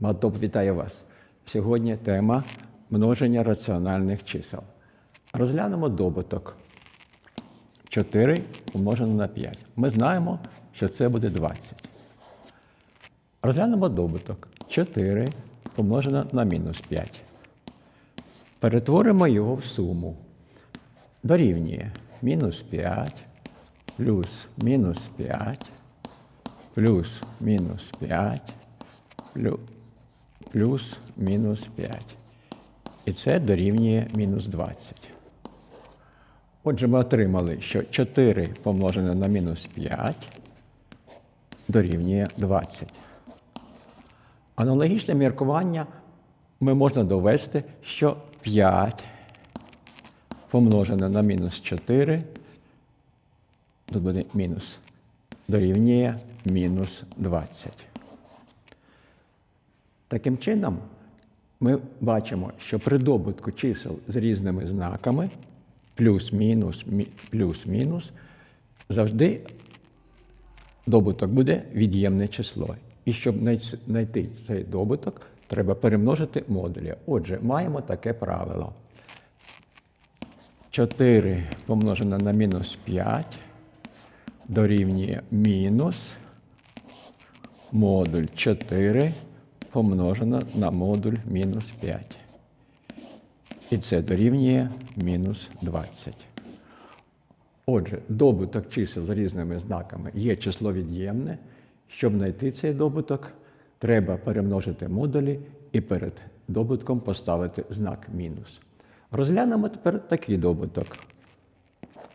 Матоп вітаю вас. Сьогодні тема множення раціональних чисел. Розглянемо добуток 4 помножено на 5. Ми знаємо, що це буде 20. Розглянемо добуток 4 помножено на мінус 5. Перетворимо його в суму. Дорівнює мінус 5 плюс мінус 5 плюс мінус 5 плюс мінус 5. І це дорівнює мінус 20. Отже, ми отримали, що 4 помножене на мінус 5 дорівнює 20. Аналогічне міркування ми можна довести, що 5 помножене на мінус 4, тут буде мінус, дорівнює мінус 20. Таким чином, ми бачимо, що при добутку чисел з різними знаками плюс-мінус, мі- плюс-мінус, завжди добуток буде від'ємне число. І щоб знайти цей добуток, треба перемножити модулі. Отже, маємо таке правило. 4 помножено на мінус 5 дорівнює мінус модуль 4 помножено на модуль мінус 5. І це дорівнює мінус 20. Отже, добуток чисел з різними знаками є число від'ємне. Щоб знайти цей добуток, треба перемножити модулі і перед добутком поставити знак мінус. Розглянемо тепер такий добуток.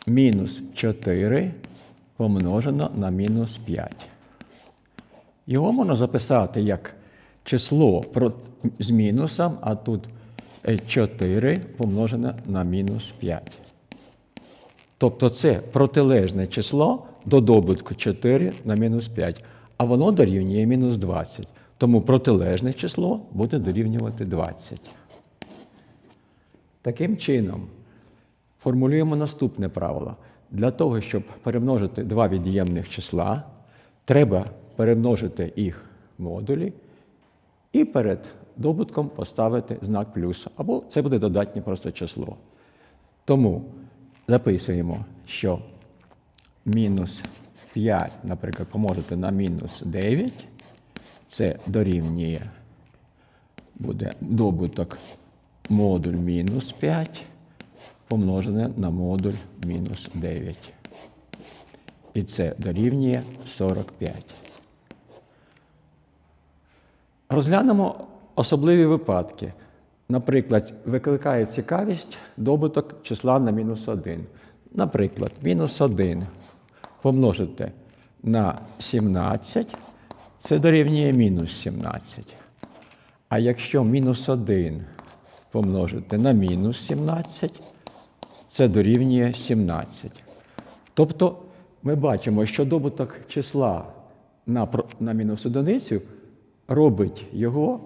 Мінус 4 помножено на мінус 5. Його можна записати як число з мінусом, а тут е, 4 помножене на мінус 5. Тобто це протилежне число до добутку 4 на мінус 5, а воно дорівнює мінус 20. Тому протилежне число буде дорівнювати 20. Таким чином, формулюємо наступне правило. Для того, щоб перемножити два від'ємних числа, треба перемножити їх модулі і перед добутком поставити знак плюс, або це буде додатнє просто число. Тому записуємо, що мінус 5, наприклад, помножити на мінус 9, це дорівнює буде добуток модуль мінус 5 помножене на модуль мінус 9. І це дорівнює 45. Розглянемо особливі випадки. Наприклад, викликає цікавість добуток числа на мінус 1. Наприклад, мінус 1 помножити на 17, це дорівнює мінус 17. А якщо мінус 1 помножити на мінус 17, це дорівнює 17. Тобто ми бачимо, що добуток числа на, мінус одиницю робить його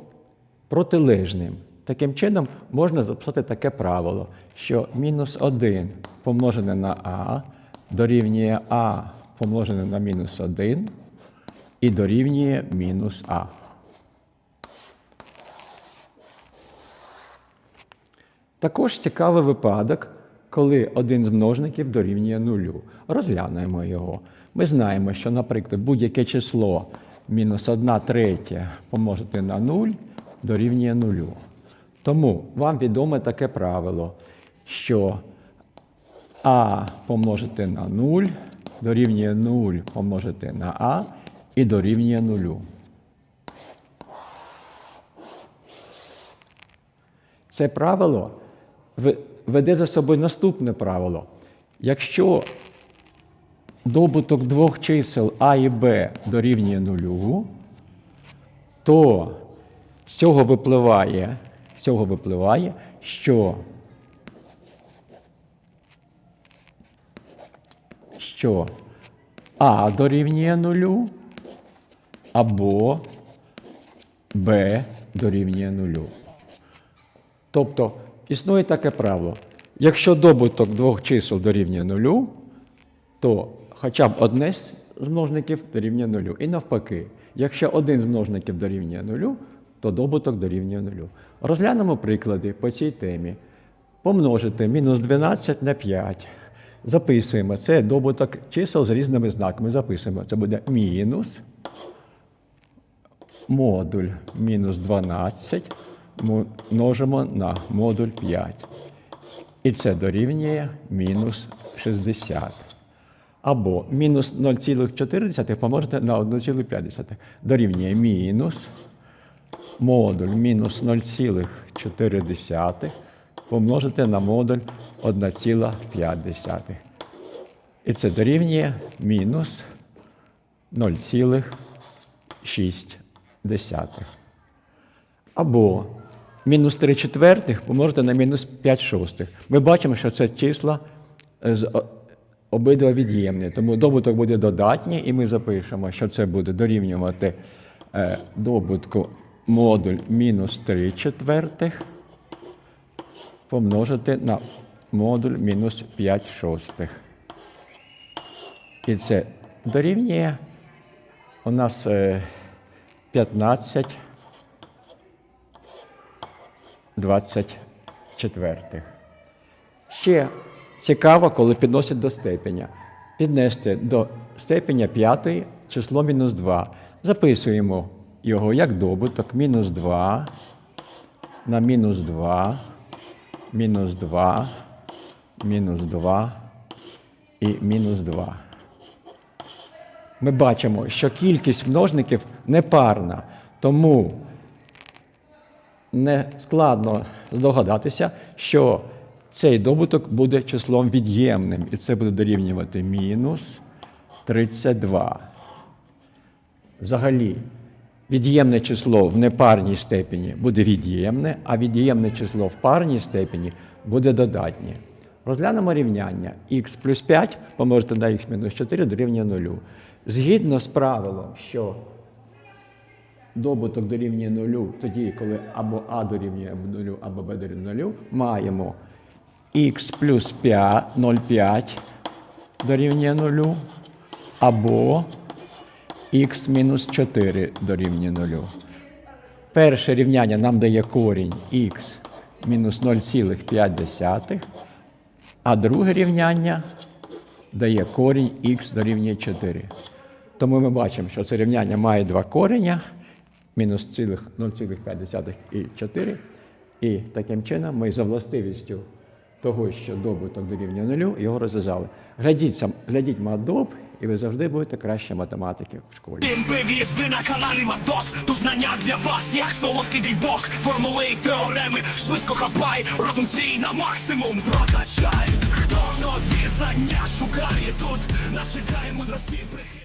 протилежним. Таким чином можна записати таке правило, що мінус 1 помножене на а дорівнює а помножене на мінус 1 і дорівнює мінус а. Також цікавий випадок, коли один з множників дорівнює нулю. Розглянемо його. Ми знаємо, що, наприклад, будь-яке число мінус 1 третя помножити на 0 дорівнює нулю. Тому вам відоме таке правило, що а помножити на 0 дорівнює 0 помножити на а і дорівнює нулю. Це правило веде за собою наступне правило. Якщо добуток двох чисел А і Б дорівнює нулю, то з цього випливає, з цього випливає, що, що А дорівнює нулю або Б дорівнює нулю. Тобто існує таке правило. Якщо добуток двох чисел дорівнює нулю, то хоча б одне з множників дорівнює нулю. І навпаки, якщо один з множників дорівнює нулю, то то добуток дорівнює нулю. Розглянемо приклади по цій темі. Помножити мінус 12 на 5. Записуємо. Це добуток чисел з різними знаками. Записуємо. Це буде мінус модуль мінус 12 множимо на модуль 5. І це дорівнює мінус 60. Або мінус 0,4 помножити на 1,5. Дорівнює мінус модуль мінус 0,4 помножити на модуль 1,5. І це дорівнює мінус 0,6. Або мінус 3 четвертих помножити на мінус 5 шостих. Ми бачимо, що це числа з обидва від'ємні. Тому добуток буде додатній, і ми запишемо, що це буде дорівнювати е, добутку модуль мінус 3 четвертих помножити на модуль мінус 5 шостих. І це дорівнює у нас е, 15 24. Ще цікаво, коли підносять до степеня. Піднести до степеня п'ятої число мінус 2. Записуємо його як добуток мінус 2 на мінус 2, мінус 2, мінус 2 і мінус 2 ми бачимо, що кількість множників непарна, тому не складно здогадатися, що цей добуток буде числом від'ємним, і це буде дорівнювати мінус 32. Взагалі, від'ємне число в непарній степені буде від'ємне, а від'ємне число в парній степені буде додатнє. Розглянемо рівняння х плюс 5 помножити на х мінус 4 дорівнює 0. Згідно з правилом, що добуток дорівнює нулю, тоді, коли або А дорівнює нулю, або Б дорівнює нулю, маємо х плюс 0,5 дорівнює нулю, або х мінус 4 дорівнює нулю. Перше рівняння нам дає корінь х мінус 0,5, а друге рівняння дає корінь х дорівнює 4. Тому ми бачимо, що це рівняння має два кореня, мінус 0,5 і 4. І таким чином ми за властивістю того, що добуток дорівнює нулю, його розв'язали. Глядіть, сам, глядіть мадоб, і ви завжди будете краще математики в школі. Тим привіз, ви на каналі Мадос Тут знання для вас, як солодкий дрібок Формули і теореми, швидко хапай Розум свій на максимум прокачай Хто нові знання шукає тут Нас чекає мудрості прихід